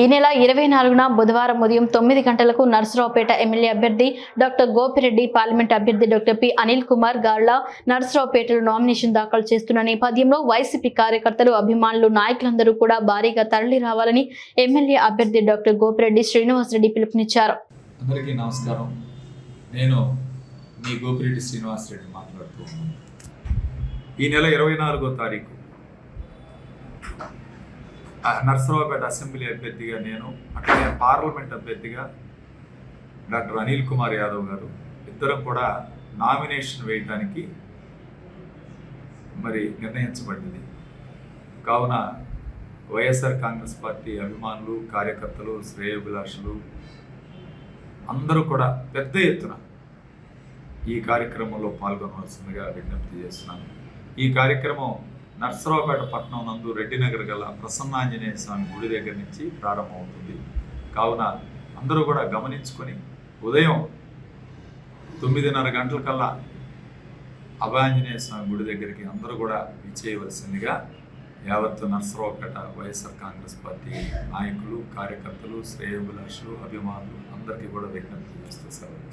ఈ నెల ఇరవై నాలుగున బుధవారం ఉదయం తొమ్మిది గంటలకు నర్సరావుపేట ఎమ్మెల్యే అభ్యర్థి డాక్టర్ గోపిరెడ్డి పార్లమెంట్ అభ్యర్థి డాక్టర్ పి అనిల్ కుమార్ గార్ల నర్సరావుపేటలో నామినేషన్ దాఖలు చేస్తున్న నేపథ్యంలో వైసీపీ కార్యకర్తలు అభిమానులు నాయకులందరూ కూడా భారీగా తరలి రావాలని ఎమ్మెల్యే అభ్యర్థి డాక్టర్ గోపిరెడ్డి శ్రీనివాసరెడ్డి పిలుపునిచ్చారు. అందరికీ నమస్కారం. నేను మీ గోపిరెడ్డి శ్రీనివాసరెడ్డి మాట్లాడుతూ ఈ నెల ఇరవై నాలుగో తారీఖు నర్సరావుపేట అసెంబ్లీ అభ్యర్థిగా నేను అట్లాగే పార్లమెంట్ అభ్యర్థిగా డాక్టర్ అనిల్ కుమార్ యాదవ్ గారు. ఇద్దరం కూడా నామినేషన్ వేయటానికి మరి నిర్ణయించబడింది. కావున వైఎస్ఆర్ కాంగ్రెస్ పార్టీ అభిమానులు కార్యకర్తలు శ్రేయోభిలాషులు అందరూ కూడా పెద్ద ఎత్తున ఈ కార్యక్రమంలో పాల్గొనవలసిందిగా విజ్ఞప్తి చేస్తున్నాను. ఈ కార్యక్రమం నర్సరావుపేట పట్టణం నందు రెడ్డినగర్ గల ప్రసన్నాంజనేయ స్వామి గుడి దగ్గర నుంచి ప్రారంభమవుతుంది. కావున అందరూ కూడా గమనించుకొని ఉదయం తొమ్మిదిన్నర గంటలకల్లా అభయాంజనేయ స్వామి గుడి దగ్గరికి అందరూ కూడా విచ్చేయవలసిందిగా యావత్ నర్సరావుపేట వైఎస్ఆర్ కాంగ్రెస్ పార్టీ నాయకులు కార్యకర్తలు శ్రేయోభిలాషులు అభిమానులు అందరికీ కూడా విజ్ఞప్తి చేస్తూ సెలవు